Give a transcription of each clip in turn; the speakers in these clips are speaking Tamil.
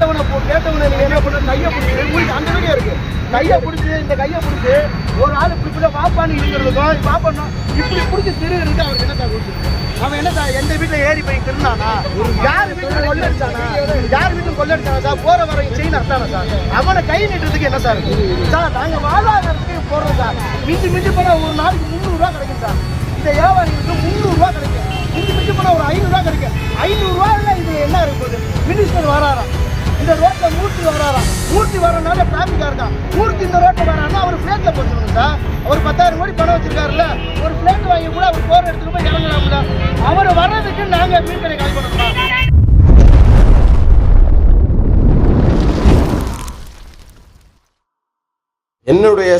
கேட்டவனை போ கேட்டவனை நீங்க என்ன பண்ண கையை பிடிச்சி உங்களுக்கு அந்த வீடியோ இருக்கு. கையை பிடிச்சி இந்த கையை பிடிச்சி ஒரு ஆள் இப்படி இப்படி வாப்பான்னு இருக்கிறதுக்கும் வாப்பா இப்படி பிடிச்சி திரு இருக்கு அவருக்கு என்ன சார் கொடுத்துருக்கு அவன் என்ன சார் எந்த வீட்டில் ஏறி போய் திருந்தானா? யார் வீட்டில் கொள்ளடிச்சானா யார் வீட்டில் கொள்ளடிச்சானா சார்? போற வர செயின் அர்த்தானா சார்? அவனை கை நீட்டுறதுக்கு என்ன சார்? இருக்கு சார் நாங்கள் வாழாதாரத்துக்கு போடுறோம் சார். மிஞ்சி மிஞ்சி போனால் ஒரு நாளைக்கு முந்நூறுரூவா கிடைக்கும் சார். இந்த வியாபாரிகளுக்கு முந்நூறுரூவா கிடைக்கும். மிஞ்சி மிஞ்சி போனா ஒரு ஐநூறுரூவா கிடைக்கும். ஐநூறுரூவா இல்லை இது என்ன இருக்குது? மினிஸ்டர் வராராம். இந்த ரோட்ல மூர்த்தி வராராம் மூர்த்தி வரனால டிராபிக்கா இருக்கான் மூர்த்தி இந்த ரோட்ல வரானா அவர் பிளேட்ல போட்டுருங்க சார். அவர் பத்தாயிரம் கோடி பணம் வச்சிருக்காருல்ல. ஒரு பிளேட் வாங்கி கூட அவர் போர் எடுத்துட்டு போய் இறங்கலாம்ல அவர் வர்றதுக்கு நாங்க மீன்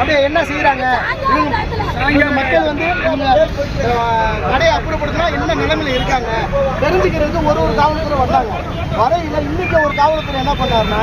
அப்படியே என்ன செய்யறாங்க மக்கள் வந்து கடையை அப்புறப்படுத்தினா என்ன நிலைமையில இருக்காங்க? தெரிஞ்சுக்கிறதுக்கு ஒரு ஒரு காவலத்தில் வந்தாங்க. வரையில இன்னைக்கு ஒரு காவலத்தில் என்ன பண்ணாருன்னா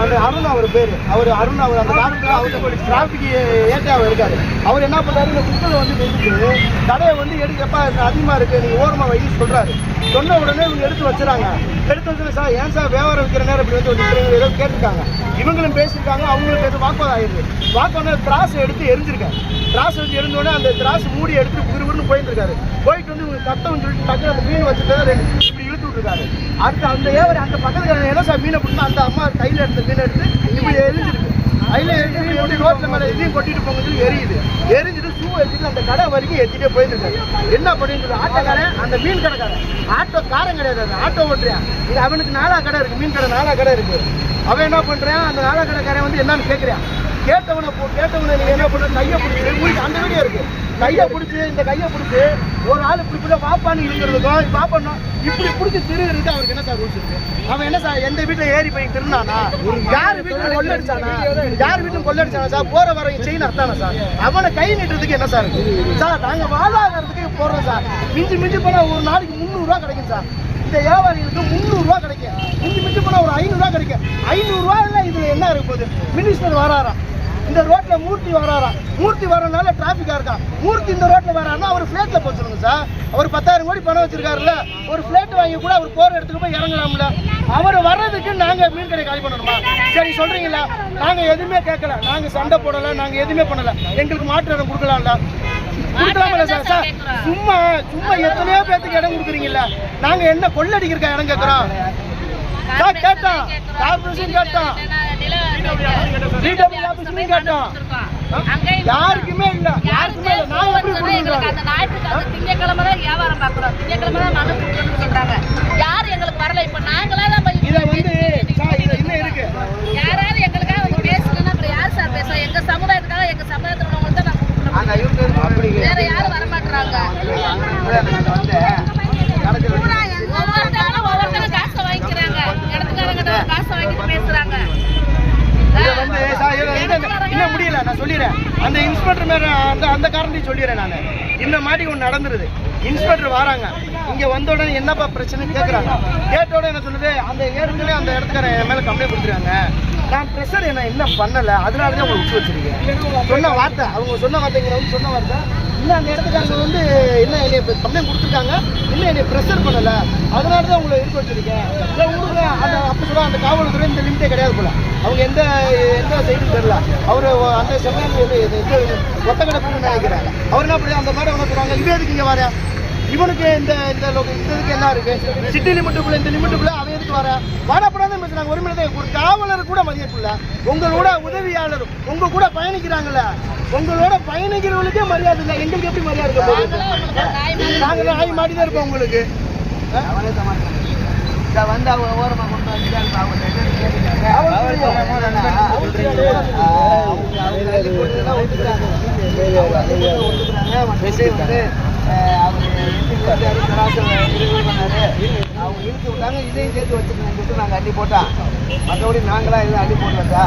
அந்த அருண் அவர் பேரு. அவர் அருண் அவர் அந்த காவலத்துல அவர் டிராபிக் ஏற்றாவை இருக்காரு. அவர் என்ன பண்றாரு இந்த குப்பலை வந்து எடுத்துட்டு கடையை வந்து எடுக்கப்பா அதிகமா இருக்கு நீங்க ஓரமா வைன்னு சொல்றாரு. சொன்ன உடனே இவங்க எடுத்து வச்சுறாங்க எடுத்து வச்சு சார் ஏன் சார் வியாபாரம் வைக்கிற நேரம் இப்படி வந்து நிக்கிறீங்க? ஏதோ கேட்டிருக்காங்க. இவங்களும் பேசியிருக்காங்க அவங்களுக்கு எதுவும் வாக்குவாதம் ஆயிருக்கு வாக்குவாதம் திராஸ் எடுத்து எரிஞ்சிருக்காங்க திராஸ் எடுத்து எரிஞ்ச உடனே அந்த திராஸ் மூடி எடுத்து விறுவிறுன்னு போயிருக்காரு போயிட்டு வந்து இவங்க கட்டம்னு சொல்லிட்டு டக்குனு அந்த மீன் வச்சுட்டு ரெண்டு இப்படி விட்டுருக்காரு. அடுத்து அந்த ஏவர் அந்த பக்கத்துல என்ன சார் மீனை பிடிச்சா அந்த அம்மா கையில எடுத்த மீனை எடுத்து இப்படி எரிஞ்சிருக்கு. கையில எரிஞ்சு எப்படி ரோட்ல மேல இதையும் கொட்டிட்டு போங்க எரியுது. எரிஞ்சிட்டு ஷூ எடுத்துட்டு அந்த கடை வரைக்கும் எத்திட்டே போயிட்டு இருக்காரு என்ன பண்ணிட்டு ஆட்டோக்காரன் அந்த மீன் கடைக்காரன். ஆட்டோ காரன் கிடையாது ஆட்டோ ஓட்டுறேன். இது அவனுக்கு நாலா கடை இருக்கு மீன் கடை நாலா கடை இருக்கு. அவன் என்ன பண்றான் அந்த நாலா கடைக்காரன் வந்து என்னன்னு கேட்கறான் கேட்டவனை போ கேட்டவனை நீங்க என்ன பண்ற கையை பிடிச்சி உங்களுக்கு அந்த வீடியோ இருக்கு. கையை பிடிச்சி இந்த கையை பிடிச்சி ஒரு ஆள் இப்படி இப்படி வாப்பான்னு இருக்கிறதுக்கும் வாப்பா இப்படி பிடிச்சி திருகிறது அவருக்கு என்ன சார் ரூல்ஸ் இருக்கு? அவன் என்ன சார் எந்த வீட்டுல ஏறி போய் திருந்தானா யார் வீட்டுல கொள்ளடிச்சானா? யார் வீட்டுல கொள்ளடிச்சானா சார்? போற வர செயின் அத்தானா சார்? அவனை கை நீட்டுறதுக்கு என்ன சார் இருக்கு? சார் நாங்க வாழ்வாதாரத்துக்கு போடுறோம் சார். மிஞ்சி மிஞ்சி போனா ஒரு நாளைக்கு முந்நூறு ரூபா கிடைக்கும் சார். இந்த வியாபாரிகளுக்கு முந்நூறு ரூபா கிடைக்கும். மிஞ்சி மிஞ்சி போனா ஒரு ஐநூறு ரூபா கிடைக்கும். ஐநூறு ரூபாயில இதுல என்ன இருக்கு போகுது? மினிஸ்டர் வராராம். இந்த ரோட்ல மூர்த்தி வராராம் மூர்த்தி வரனால டிராபிக்கா இருக்கான் மூர்த்தி இந்த ரோட்ல வராருன்னா அவர் பிளேட்ல போச்சுருங்க சார். அவர் பத்தாயிரம் கோடி பணம் வச்சிருக்காருல்ல. ஒரு பிளேட் வாங்கி கூட அவர் போற இடத்துக்கு போய் இறங்கலாம்ல. அவர் வர்றதுக்கு நாங்க மீன் கடை காலி பண்ணணுமா? சரி சொல்றீங்களா? நாங்க எதுவுமே கேட்கல. நாங்க சண்டை போடல நாங்க எதுவுமே பண்ணல. எங்களுக்கு மாற்று இடம் கொடுக்கலாம்ல? கொடுக்கலாம்ல சார். சார் சும்மா சும்மா எத்தனையோ பேத்துக்கு இடம் கொடுக்குறீங்கல்ல. நாங்க என்ன கொள்ளடிக்கிறக்க இடம் கேட்கறோம்? கேட்டோம் கார்பரேஷன் கேட்டோம் யாருக்குமே இல்ல. யாருக்குமே திங்கக்கிழமை தான் வியாபாரம் பாக்குறோம் திங்கக்கிழமை எங்களுக்கு வரல? இப்ப நாங்களா தான் போய் இத வந்து என்ன பேசலன்னா அப்புறம் யார் சார் பேசுறோம் எங்க சமுதாயத்துக்காக எங்க சமுதாயத்துல உள்ளவங்களுக்கு தான் சொல்லிடுறேன் நான். இந்த மாதிரி ஒன்று நடந்துருது. இன்ஸ்பெக்டர் வராங்க. இங்கே வந்த உடனே என்னப்பா பிரச்சனைன்னு கேட்குறாங்க கேட்ட உடனே என்ன சொல்லுது? அந்த ஏற்கனவே அந்த இடத்துக்காரன் என் மேலே கம்ப்ளைண்ட் கொடுத்துருக்காங்க. நான் ப்ரெஷர் என்ன என்ன பண்ணலை. அதனால தான் உங்களை விட்டு வச்சிருக்கேன். சொன்ன வார்த்தை அவங்க சொன்ன வார்த்தைங்கிற வந்து சொன்ன வார்த்தை. இன்னும் அந்த இடத்துக்காரங்க வந்து என்ன என்னை கம்ப்ளைண்ட் கொடுத்துருக்காங்க. இன்னும் என்னை ப்ரெஷர் பண்ணலை. அதனால தான் உங்களை இருக்க வச்சிருக்கேன். இல்லை உங்களுக்கு அந்த அப்போ சொல்ல அந்த காவல்துறை இந்த லிமிட்டே கிடையாது போல. அவங்க எந்த எந்த சைடும் தெரியல. அவர் அந்த செம்மன் ஒத்த கிடப்புன்னு நினைக்கிறாங்க. அவர் என்ன பண்ணி அந்த மாதிரி உணர்த்துறாங்க. இவன் எதுக்கு இங்கே வரேன் இவனுக்கு இந்த இந்த இந்த இதுக்கு என்ன இருக்கு? சிட்டி லிமிட்டுக்குள்ள இந்த லிமிட்டுக்குள்ள அவன் எதுக்கு வர? வாடப்படாத பேசுறாங்க? ஒரு மணி ஒரு காவலர் கூட மதியக்குள்ள உங்களோட உதவியாளர் உங்க கூட பயணிக்கிறாங்கல்ல. உங்களோட பயணிக்கிறவங்களுக்கே மரியாதை இல்லை. எங்களுக்கு எப்படி மரியாதை இருக்க? போகுது நாங்க நாய் மாடி தான் இருப்போம் உங்களுக்கு வந்து அவங்க ஓரமாக அவங்க அவங்க இழுத்து விட்டாங்க இதையும் சேர்த்து வச்சுருந்தாங்க நாங்கள் அள்ளி மற்றபடி நாங்களா எதுவும் அள்ளி போடலக்கா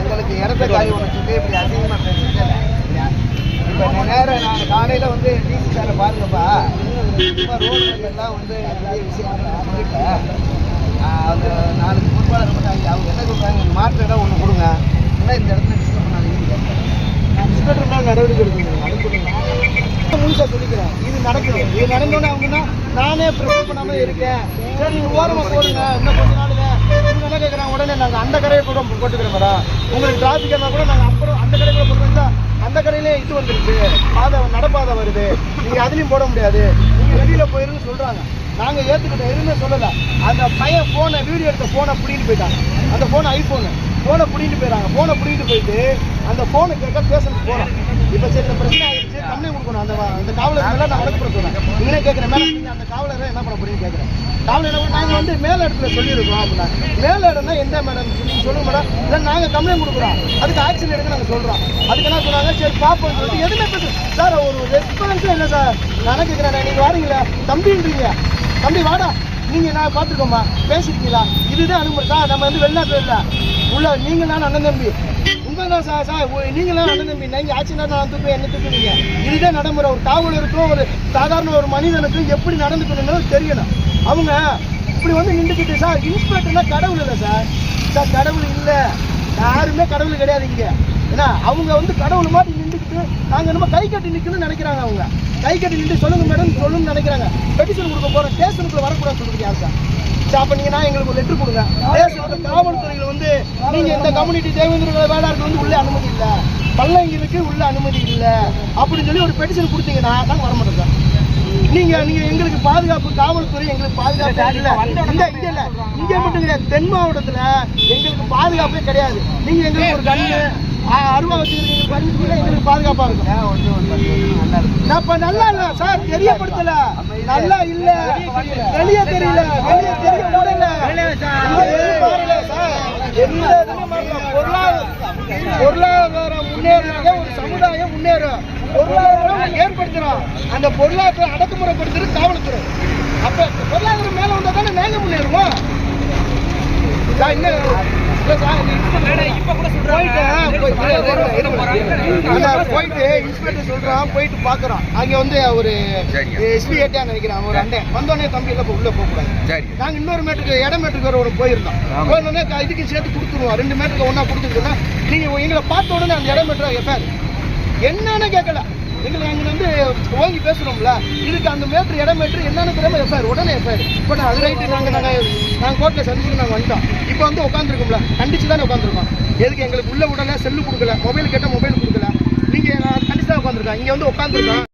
எங்களுக்கு இடத்த காலி ஒன்று சொல்லி இப்படி அதிகமாக இப்போ நேரம் நாங்கள் காலையில் வந்து டிசி சாரை பாருங்கப்பா இப்போ ரோடு எல்லாம் வந்து நிறைய விஷயம் சொல்லிட்டேன் அந்த நாளைக்கு பொறுப்பாளர் பண்ணாங்க அவங்க என்ன சொல்கிறாங்க மாற்று இடம் ஒன்று கொடுங்க. ஏன்னா இந்த இடத்துல டிஸ்டர்ப் பண்ணாதீங்க இன்ஸ்பெக்டர் மேல நடவடிக்கை எடுக்கணும். அனுப்புறீங்க முழுசா சொல்லிக்கிறேன். இது நடக்குது. இது நடந்தோடனே அவங்க தான் நானே ப்ரெஸ் பண்ணாம இருக்கேன். சரி நீங்க ஓரமா போடுங்க. இன்னும் கொஞ்ச நாளுங்க இவங்க என்ன கேட்குறாங்க உடனே நாங்க அந்த கரையை கூட போட்டுக்கிறோம் மேடம். உங்களுக்கு டிராஃபிக் இருந்தால் கூட நாங்க அப்புறம் அந்த கரையை கூட போட்டு வந்தா அந்த கரையிலே இது வந்துருச்சு. பாதை நடப்பாதை வருது. நீங்க அதுலயும் போட முடியாது. நீங்க வெளியில போயிருன்னு சொல்றாங்க. நாங்க ஏத்துக்கிட்டோம் எதுவுமே சொல்லல. அந்த பையன் போனை வீடியோ எடுத்த போனை பிடிக்கிட்டு போயிட்டாங்க அந்த போன் ஐபோனு போனை பிடிக்கிட்டு போயிடறாங்க போனை பிடிக்கிட்டு போயிட்டு அந்த போனை கேட்க பேசணும் போறோம் இப்போ சரி இந்த பிரச்சனை ஆயிடுச்சு கம்ப்ளைண்ட் கொடுக்கணும். அந்த அந்த காவலர் மேல நான் வழக்கு போட நீங்களே கேட்குறேன் மேலே நீங்க அந்த காவலரை என்ன பண்ண போறீங்கன்னு கேட்குறேன் காவலர் என்ன நாங்க வந்து மேல இடத்துல சொல்லியிருக்கோம் அப்படின்னா மேல இடம்னா எந்த மேடம்? நீங்க சொல்லுங்க மேடம். இல்லை நாங்க கம்ப்ளைண்ட் கொடுக்குறோம். அதுக்கு ஆக்ஷன் எடுக்க நாங்க சொல்றோம். அதுக்கு என்ன சொன்னாங்க? சரி பாப்போம் சொல்லிட்டு எதுவுமே பேசு சார் ஒரு ரெஸ்பான்ஸே இல்லை சார். நான் கேட்குறேன் நீங்க வாரீங்களா? தம்பின்றீங்க தம்பி வாடா. நீங்கள் நான் பார்த்துருக்கோம்மா? பேசியிருக்கீங்களா இதுதான் அனுமதி. சார் நம்ம வந்து வெளிநாட்டில் இல்லை. உள்ள நீங்கள் நான் அண்ணன் தம்பி. உங்கள் தான் சார் சார் நீங்கள் தான் அண்ணன் தம்பி. நீங்கள் ஆச்சுன்னா நான் தூக்குவேன் என்ன தூக்குவீங்க? இதுதான் நடைமுறை. ஒரு காவலருக்கும் ஒரு சாதாரண ஒரு மனிதனுக்கும் எப்படி நடந்துக்கணும்னு தெரியணும். அவங்க இப்படி வந்து நின்றுக்கிட்டு சார் இன்ஸ்பெக்டர்னா கடவுள் இல்லை சார். சார் கடவுள் இல்லை. யாருமே கடவுள் கிடையாது இங்கே. ஏன்னா அவங்க வந்து கடவுள் மாதிரி நின்றுக்கிட்டு நாங்க என்னமோ கை கட்டி நிக்கணும்னு நினைக்கிறாங்க அவங்க. கை கட்டி நின்று சொல்லுங்க மேடம் சொல்லுன்னு நினைக்கிறாங்க. பெட்டிஷன் கொடுக்க போறோம் ஸ்டேஷனுக்குள்ள வரக்கூடாது சொல்றது யார் சார்? சார் அப்ப நீங்க நான் எங்களுக்கு ஒரு லெட்டர் கொடுங்க. ஸ்டேஷனோட காவல்துறையில வந்து நீங்க இந்த கம்யூனிட்டி தேவேந்திர வேளாண்மை வந்து உள்ள அனுமதி இல்ல. பல்லங்கிலுக்கு உள்ள அனுமதி இல்ல. அப்படின்னு சொல்லி ஒரு பெட்டிஷன் கொடுத்தீங்கன்னா நாங்க வர மாட்டோம் சார். நீங்க நீங்க எங்களுக்கு பாதுகாப்பு காவல்துறை எங்களுக்கு பாதுகாப்பு இல்ல. இங்க இங்க இல்ல. இங்க மட்டும் கிடையாது. தென் மாவட்டத்துல எங்களுக்கு பாதுகாப்பே கிடையாது. நீங்க எங்களுக்கு ஒரு கண்ணு அருவா வச்சிருக்கீங்க பரிசுக்குள்ள எங்களுக்கு பாதுகாப்பா இருக்கும். இப்ப நல்லா இல்ல சார் தெரியப்படுத்தல. நல்லா இல்ல. வெளிய தெரியல. வெளிய தெரிய முடியல. பொருளாதார பொருளாதாரம் முன்னேறினாலே ஒரு சமுதாயம் முன்னேறும் பொருளாதாரம் ஏற்படுத்துறோம். அந்த பொருளாதாரத்தை அடக்குமுறைப்படுத்துறது காவல்துறை. அப்ப பொருளாதாரம் மேல வந்தா தானே நாங்க முன்னேறுவோம் இன்னும் போயிட்டு, இன்ஸ்பெக்டர் சொல்றான் போயிட்டு பாக்குறோம் அங்க வந்து ஒரு எஸ்பி ஏட்டியா நினைக்கிறான் ஒரு அண்ணன் வந்தோடனே தம்பி எல்லாம் உள்ள போக கூடாது நாங்க இன்னொரு மீட்டருக்கு இட மீட்டருக்கு வேற ஒரு போயிருந்தோம். போயிருந்தோடனே இதுக்கு சேர்த்து கொடுத்துருவோம். ரெண்டு மீட்டருக்கு ஒண்ணா கொடுத்துருக்கோன்னா நீங்க எங்களை பார்த்த உடனே அந்த இட மீட்டர் எஃப்ஆர் என்னன்னு கேட்கல எங்களை அங்க வந்து ஓங்கி பேசுறோம்ல. இதுக்கு அந்த மேட்ரு இடம் மேட்ரு என்னன்னு தெரியாம எஃப்ஐஆர் உடனே எஃப்ஐஆர் இப்போ நான் அது ரைட்டு நாங்கள் நாங்கள் நாங்கள் கோர்ட்டில் சந்திச்சுட்டு நாங்கள் வந்துட்டோம். இப்போ வந்து உட்காந்துருக்கோம்ல கண்டிச்சு தானே உட்காந்துருக்கோம் எதுக்கு எங்களுக்கு உள்ள விடல செல்லு கொடுக்கல மொபைல் கேட்டால் மொபைல் கொடுக்கல. நீங்கள் கண்டிச்சு தான் உட்காந்துருக்கோம் இங்கே வந்து உட்காந்துருக்கோம்